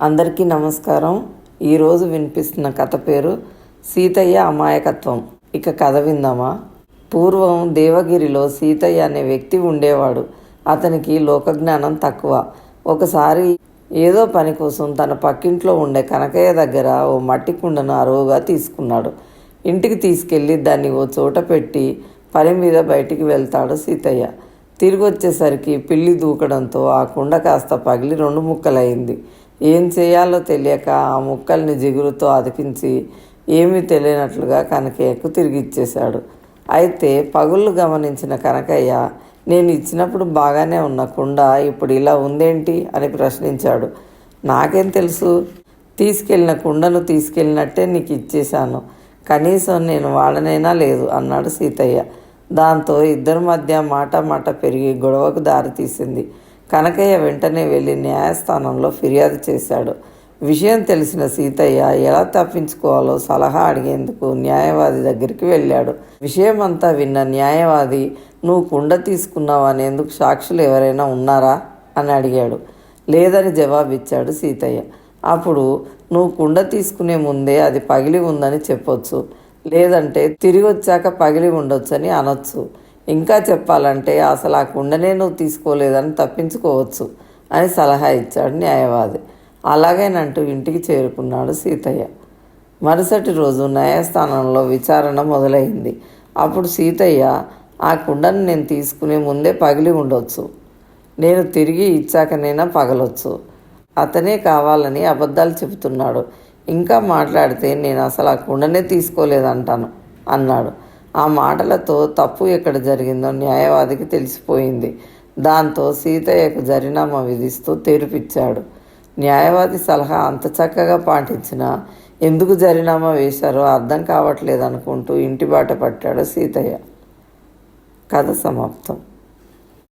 అందరికీ నమస్కారం. ఈరోజు వినిపిస్తున్న కథ పేరు సీతయ్య అమాయకత్వం. ఇక కథ విందామా? పూర్వం దేవగిరిలో సీతయ్య అనే వ్యక్తి ఉండేవాడు. అతనికి లోకజ్ఞానం తక్కువ. ఒకసారి ఏదో పని కోసం తన పక్కింట్లో ఉండే కనకయ్య దగ్గర ఓ మట్టి కుండను అరువుగా తీసుకున్నాడు. ఇంటికి తీసుకెళ్ళి దాన్ని ఓ చోట పెట్టి పని మీద బయటికి వెళ్తాడు సీతయ్య. తిరిగి వచ్చేసరికి పిల్లి దూకడంతో ఆ కుండ కాస్త పగిలి రెండు ముక్కలైంది. ఏం చేయాలో తెలియక ఆ ముక్కల్ని జిగురుతో అతికించి ఏమీ తెలియనట్లుగా కనకయ్యకు తిరిగి ఇచ్చేశాడు. అయితే పగుళ్ళు గమనించిన కనకయ్య నేను ఇచ్చినప్పుడు బాగానే ఉన్న కుండ ఇప్పుడు ఇలా ఉందేంటి? అని ప్రశ్నించాడు. నాకేం తెలుసు. తీసుకెళ్ళిన కుండను తీసుకెళ్ళినట్టే నీకు ఇచ్చేశాను. కనీసం నేను వాడనైనా లేదు అన్నాడు సీతయ్య. దాంతో ఇద్దరి మధ్య మాట మాట పెరిగి గొడవకు దారితీసింది. కనకయ్య వెంటనే వెళ్ళి న్యాయస్థానంలో ఫిర్యాదు చేశాడు. విషయం తెలిసిన సీతయ్య ఎలా తప్పించుకోవాలో సలహా అడిగేందుకు న్యాయవాది దగ్గరికి వెళ్ళాడు. విషయం అంతా విన్న న్యాయవాది నువ్వు కుండ తీసుకున్నావు అనేందుకు సాక్షులు ఎవరైనా ఉన్నారా? అని అడిగాడు. లేదని జవాబిచ్చాడు సీతయ్య. అప్పుడు నువ్వు కుండ తీసుకునే ముందే అది పగిలి ఉందని చెప్పొచ్చు. లేదంటే తిరిగి వచ్చాక పగిలి ఉండొచ్చని అనొచ్చు. ఇంకా చెప్పాలంటే అసలు ఆ కుండనే నువ్వు తీసుకోలేదని తప్పించుకోవచ్చు అని సలహా ఇచ్చాడు న్యాయవాది. అలాగేనంటూ ఇంటికి చేరుకున్నాడు సీతయ్య. మరుసటి రోజు న్యాయస్థానంలో విచారణ మొదలైంది. అప్పుడు సీతయ్య ఆ కుండను నేను తీసుకునే ముందే పగిలి ఉండొచ్చు. నేను తిరిగి ఇచ్చాకనైనా పగలొచ్చు. అతనే కావాలని అబద్ధాలు చెబుతున్నాడు. ఇంకా మాట్లాడితే నేను అసలు ఆ కుండనే తీసుకోలేదంటాను అన్నాడు. ఆ మాటలతో తప్పు ఎక్కడ జరిగిందో న్యాయవాదికి తెలిసిపోయింది. దాంతో సీతయ్యకు జరినామా విధిస్తూ తీర్పిచ్చాడు. న్యాయవాది సలహా అంత చక్కగా పాటించినా ఎందుకు జరినామా వేశారో అర్థం కావట్లేదనుకుంటూ ఇంటి బాట పట్టాడు సీతయ్య. కథ సమాప్తం.